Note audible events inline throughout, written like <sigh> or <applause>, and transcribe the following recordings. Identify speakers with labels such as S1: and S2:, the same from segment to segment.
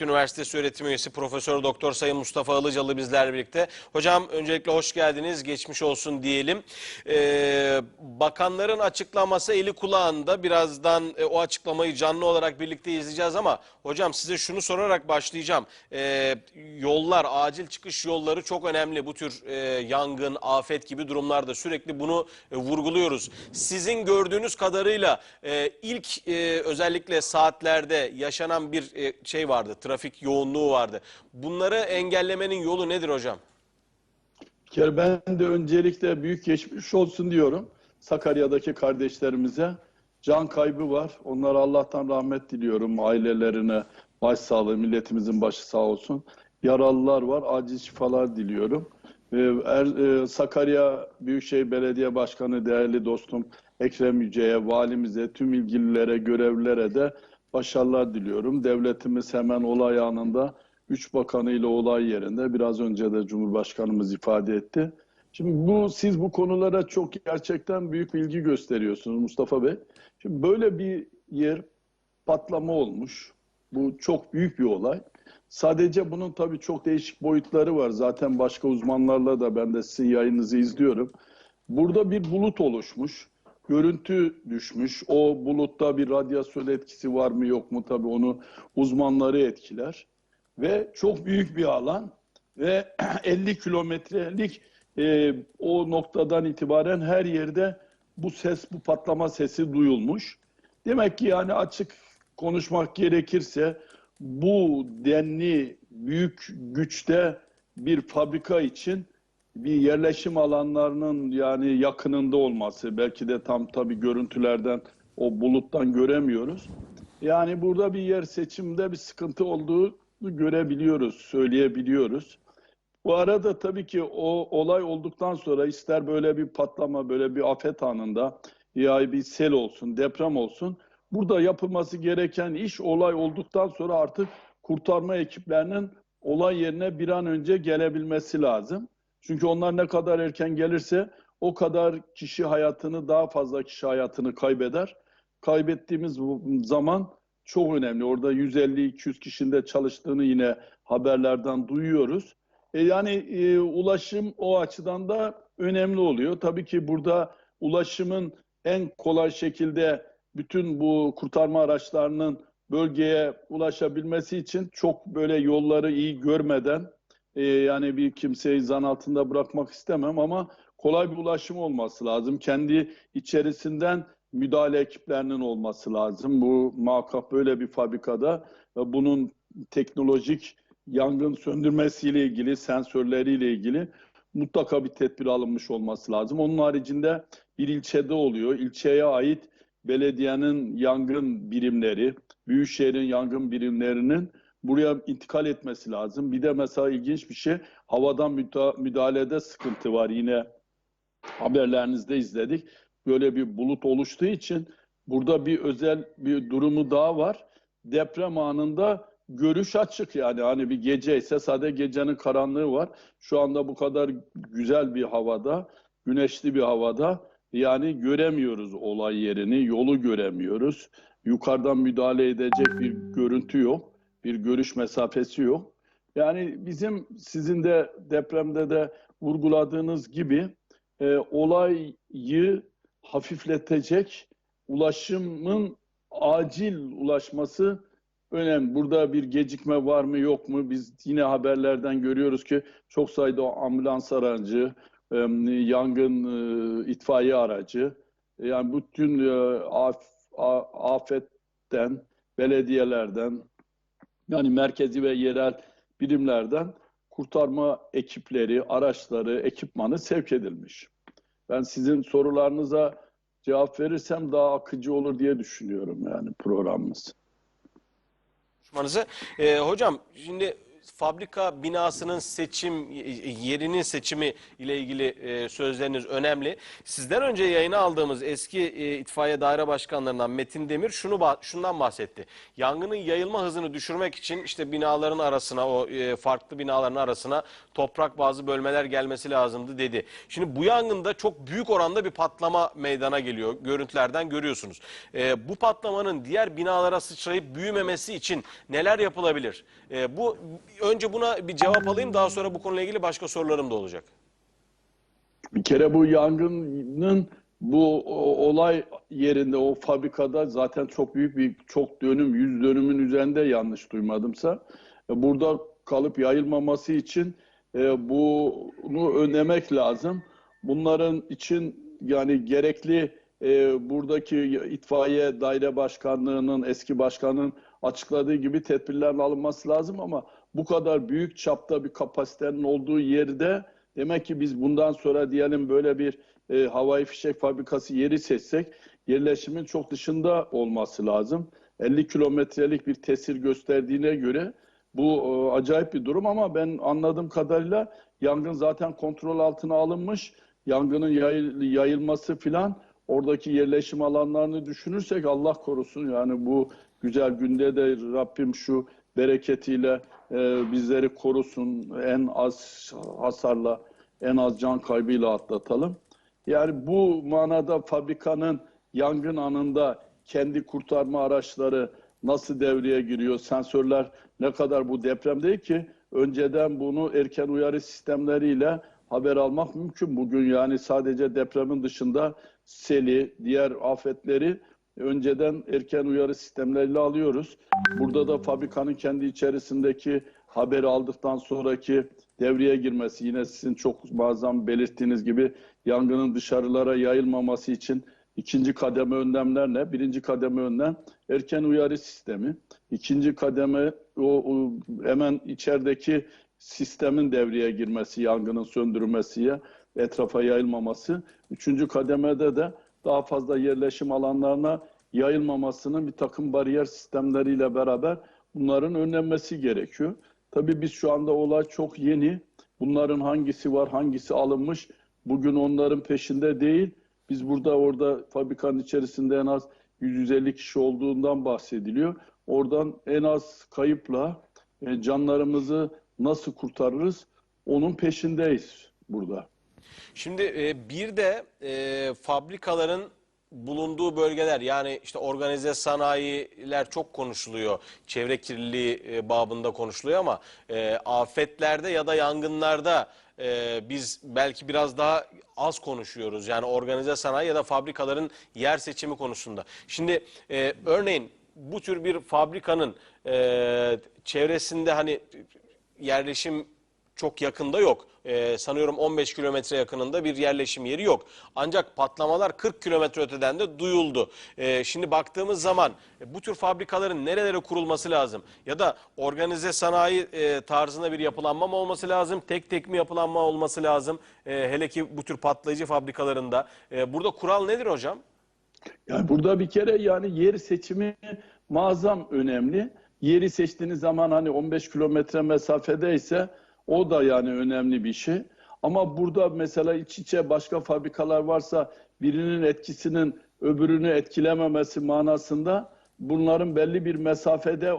S1: Üniversitesi öğretim üyesi Profesör Doktor Sayın Mustafa Ilıcalı bizlerle birlikte. Hocam öncelikle hoş geldiniz, geçmiş olsun diyelim. Ee, bakanların açıklaması eli kulağında. Birazdan e, o açıklamayı canlı olarak birlikte izleyeceğiz ama hocam size şunu sorarak başlayacağım. Ee, yollar, acil çıkış yolları çok önemli. Bu tür e, yangın, afet gibi durumlarda sürekli bunu e, vurguluyoruz. Sizin gördüğünüz kadarıyla e, ilk e, özellikle saatlerde yaşanan bir e, şey vardı, trafik yoğunluğu vardı. Bunları engellemenin yolu nedir hocam?
S2: Bir kere ben de öncelikle büyük geçmiş olsun diyorum. Sakarya'daki kardeşlerimize can kaybı var. Onlara Allah'tan rahmet diliyorum. Ailelerine başsağlığı, milletimizin başı sağ olsun. Yaralılar var. Acil şifalar diliyorum. Ee, Er- e, Sakarya Büyükşehir Belediye Başkanı değerli dostum Ekrem Yüce'ye, valimize, tüm ilgililere, görevlilere de başarılar diliyorum. Devletimiz hemen olay anında üç bakanıyla olay yerinde. Biraz önce de Cumhurbaşkanımız ifade etti. Şimdi bu siz bu konulara çok gerçekten büyük ilgi gösteriyorsunuz Mustafa Bey. Şimdi böyle bir yer patlama olmuş. Bu çok büyük bir olay. Sadece bunun tabii çok değişik boyutları var. Zaten başka uzmanlarla da ben de sizin yayınınızı izliyorum. Burada bir bulut oluşmuş. Görüntü düşmüş. O bulutta bir radyasyon etkisi var mı yok mu tabii onu uzmanları etkiler. Ve çok büyük bir alan ve <clears throat> 50 kilometrelik e, o noktadan itibaren her yerde bu ses, bu patlama sesi duyulmuş. Demek ki yani açık konuşmak gerekirse bu denli büyük güçte bir fabrika için bir yerleşim alanlarının yani yakınında olması belki de tam tabii görüntülerden o buluttan göremiyoruz. Yani burada bir yer seçimde bir sıkıntı olduğu görebiliyoruz, söyleyebiliyoruz. Bu arada tabii ki o olay olduktan sonra ister böyle bir patlama, böyle bir afet anında ya bir sel olsun, deprem olsun. Burada yapılması gereken iş olay olduktan sonra artık kurtarma ekiplerinin olay yerine bir an önce gelebilmesi lazım. Çünkü onlar ne kadar erken gelirse o kadar kişi hayatını, daha fazla kişi hayatını kaybeder. Kaybettiğimiz zaman çok önemli. Orada 150-200 kişinin de çalıştığını yine haberlerden duyuyoruz. E yani e, ulaşım o açıdan da önemli oluyor. Tabii ki burada ulaşımın en kolay şekilde bütün bu kurtarma araçlarının bölgeye ulaşabilmesi için çok böyle yolları iyi görmeden e, yani bir kimseyi zan altında bırakmak istemem ama kolay bir ulaşım olması lazım. Kendi içerisinden müdahale ekiplerinin olması lazım. Bu muhakkak böyle bir fabrikada ve bunun teknolojik yangın söndürmesiyle ilgili, sensörleriyle ilgili mutlaka bir tedbir alınmış olması lazım. Onun haricinde bir ilçede oluyor. İlçeye ait belediyenin yangın birimleri, büyükşehirin yangın birimlerinin buraya intikal etmesi lazım. Bir de mesela ilginç bir şey, havadan müda- müdahalede sıkıntı var. Yine haberlerinizde izledik. Böyle bir bulut oluştuğu için burada bir özel bir durumu daha var. Deprem anında görüş açık yani hani bir gece ise sadece gecenin karanlığı var. Şu anda bu kadar güzel bir havada, güneşli bir havada yani göremiyoruz olay yerini, yolu göremiyoruz. Yukarıdan müdahale edecek bir görüntü yok, bir görüş mesafesi yok. Yani bizim sizin de depremde de vurguladığınız gibi e, olayı hafifletecek ulaşımın acil ulaşması önemli. Burada bir gecikme var mı yok mu? Biz yine haberlerden görüyoruz ki çok sayıda ambulans aracı, e, yangın e, itfaiye aracı, yani bütün e, af, a- afetten, belediyelerden, yani merkezi ve yerel birimlerden kurtarma ekipleri, araçları, ekipmanı sevk edilmiş. Ben sizin sorularınıza cevap verirsem daha akıcı olur diye düşünüyorum yani programımız.
S1: konuşmanızı. Ee, hocam şimdi fabrika binasının seçim yerinin seçimi ile ilgili e, sözleriniz önemli. Sizden önce yayına aldığımız eski e, itfaiye daire başkanlarından Metin Demir şunu şundan bahsetti. Yangının yayılma hızını düşürmek için işte binaların arasına o e, farklı binaların arasına toprak bazı bölmeler gelmesi lazımdı dedi. Şimdi bu yangında çok büyük oranda bir patlama meydana geliyor. Görüntülerden görüyorsunuz. E, bu patlamanın diğer binalara sıçrayıp büyümemesi için neler yapılabilir? E, bu önce buna bir cevap alayım daha sonra bu konuyla ilgili başka sorularım da olacak.
S2: Bir kere bu yangının bu olay yerinde o fabrikada zaten çok büyük bir çok dönüm yüz dönümün üzerinde yanlış duymadımsa e, burada kalıp yayılmaması için e, bunu önlemek lazım. Bunların için yani gerekli e, buradaki itfaiye daire başkanlığının eski başkanın açıkladığı gibi tedbirlerin alınması lazım ama bu kadar büyük çapta bir kapasitenin olduğu yerde demek ki biz bundan sonra diyelim böyle bir e, havai fişek fabrikası yeri seçsek yerleşimin çok dışında olması lazım. 50 kilometrelik bir tesir gösterdiğine göre bu e, acayip bir durum ama ben anladığım kadarıyla yangın zaten kontrol altına alınmış. Yangının yayıl- yayılması filan oradaki yerleşim alanlarını düşünürsek Allah korusun yani bu güzel günde de Rabbim şu bereketiyle e, bizleri korusun en az hasarla en az can kaybıyla atlatalım. Yani bu manada fabrikanın yangın anında kendi kurtarma araçları nasıl devreye giriyor? Sensörler ne kadar bu deprem değil ki önceden bunu erken uyarı sistemleriyle haber almak mümkün. Bugün yani sadece depremin dışında seli, diğer afetleri önceden erken uyarı sistemleriyle alıyoruz. Burada da fabrikanın kendi içerisindeki haberi aldıktan sonraki devreye girmesi yine sizin çok bazen belirttiğiniz gibi yangının dışarılara yayılmaması için ikinci kademe önlemler ne? Birinci kademe önlem erken uyarı sistemi. İkinci kademe o, o hemen içerideki sistemin devreye girmesi, yangının söndürülmesiye, etrafa yayılmaması. Üçüncü kademede de daha fazla yerleşim alanlarına yayılmamasının bir takım bariyer sistemleriyle beraber bunların önlenmesi gerekiyor. Tabii biz şu anda olay çok yeni. Bunların hangisi var, hangisi alınmış bugün onların peşinde değil. Biz burada orada fabrikanın içerisinde en az 150 kişi olduğundan bahsediliyor. Oradan en az kayıpla e, canlarımızı nasıl kurtarırız onun peşindeyiz burada.
S1: Şimdi e, bir de e, fabrikaların bulunduğu bölgeler yani işte organize sanayiler çok konuşuluyor. Çevre kirliliği e, babında konuşuluyor ama e, afetlerde ya da yangınlarda e, biz belki biraz daha az konuşuyoruz. Yani organize sanayi ya da fabrikaların yer seçimi konusunda. Şimdi e, örneğin bu tür bir fabrikanın e, çevresinde hani yerleşim çok yakında yok. Ee, sanıyorum 15 kilometre yakınında bir yerleşim yeri yok. Ancak patlamalar 40 kilometre öteden de duyuldu. Ee, şimdi baktığımız zaman e, bu tür fabrikaların nerelere kurulması lazım? Ya da organize sanayi e, tarzında bir yapılanma mı olması lazım? Tek tek mi yapılanma olması lazım? E, hele ki bu tür patlayıcı fabrikalarında. E, burada kural nedir hocam?
S2: Yani burada bir kere yani yer seçimi muazzam önemli. Yeri seçtiğiniz zaman hani 15 kilometre mesafedeyse o da yani önemli bir şey. Ama burada mesela iç içe başka fabrikalar varsa birinin etkisinin öbürünü etkilememesi manasında bunların belli bir mesafede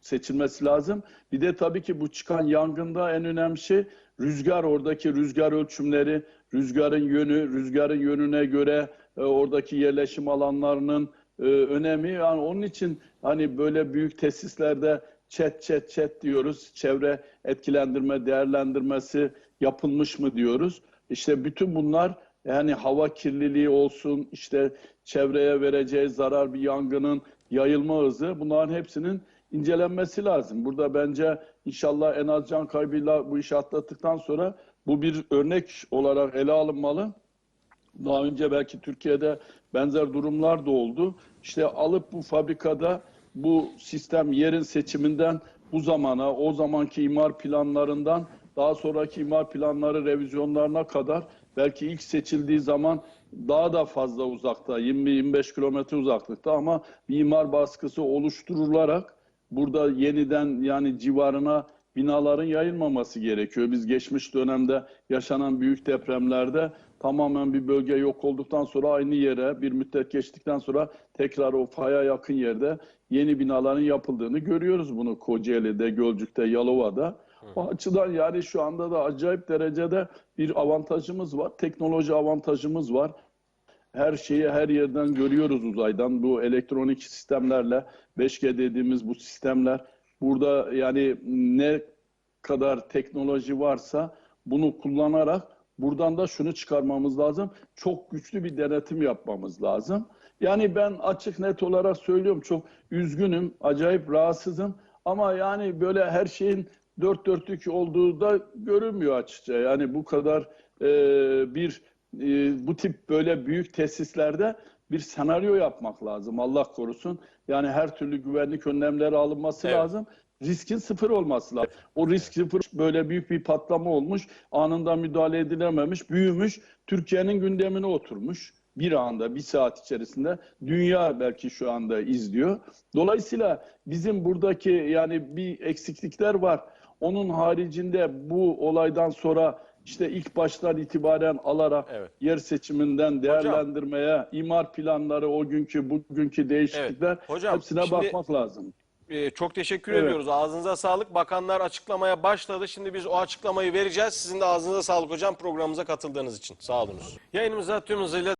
S2: seçilmesi lazım. Bir de tabii ki bu çıkan yangında en önemli şey rüzgar oradaki rüzgar ölçümleri, rüzgarın yönü, rüzgarın yönüne göre e, oradaki yerleşim alanlarının e, önemi. Yani onun için hani böyle büyük tesislerde çet çet çet diyoruz. Çevre etkilendirme değerlendirmesi yapılmış mı diyoruz. İşte bütün bunlar yani hava kirliliği olsun, işte çevreye vereceği zarar bir yangının yayılma hızı bunların hepsinin incelenmesi lazım. Burada bence inşallah en az can kaybıyla bu işi atlattıktan sonra bu bir örnek olarak ele alınmalı. Daha önce belki Türkiye'de benzer durumlar da oldu. İşte alıp bu fabrikada bu sistem yerin seçiminden bu zamana, o zamanki imar planlarından daha sonraki imar planları revizyonlarına kadar belki ilk seçildiği zaman daha da fazla uzakta, 20-25 kilometre uzaklıkta ama bir imar baskısı oluşturularak burada yeniden yani civarına binaların yayılmaması gerekiyor. Biz geçmiş dönemde yaşanan büyük depremlerde tamamen bir bölge yok olduktan sonra aynı yere bir müddet geçtikten sonra tekrar o faya yakın yerde yeni binaların yapıldığını görüyoruz bunu Kocaeli'de, Gölcük'te, Yalova'da. O açıdan yani şu anda da acayip derecede bir avantajımız var. Teknoloji avantajımız var. Her şeyi her yerden görüyoruz uzaydan. Bu elektronik sistemlerle 5G dediğimiz bu sistemler burada yani ne kadar teknoloji varsa bunu kullanarak buradan da şunu çıkarmamız lazım. Çok güçlü bir denetim yapmamız lazım. Yani ben açık net olarak söylüyorum çok üzgünüm, acayip rahatsızım ama yani böyle her şeyin dört dörtlük olduğu da görünmüyor açıkça. Yani bu kadar e, bir e, bu tip böyle büyük tesislerde bir senaryo yapmak lazım Allah korusun. Yani her türlü güvenlik önlemleri alınması
S1: Evet.
S2: lazım. Riskin sıfır olması lazım. O risk sıfır böyle büyük bir patlama olmuş. Anında müdahale edilememiş, büyümüş. Türkiye'nin gündemine oturmuş. Bir anda, bir saat içerisinde dünya belki şu anda izliyor. Dolayısıyla bizim buradaki yani bir eksiklikler var. Onun haricinde bu olaydan sonra işte ilk baştan itibaren alarak
S1: Evet.
S2: yer seçiminden değerlendirmeye, imar planları, o günkü bugünkü değişiklikler
S1: Hocam,
S2: hepsine
S1: şimdi-
S2: bakmak lazım.
S1: Ee, çok teşekkür
S2: Evet.
S1: ediyoruz. Ağzınıza sağlık. Bakanlar açıklamaya başladı. Şimdi biz o açıklamayı vereceğiz. Sizin de ağzınıza sağlık hocam programımıza katıldığınız için. Sağ olunuz. Yayınımıza tüm hızıyla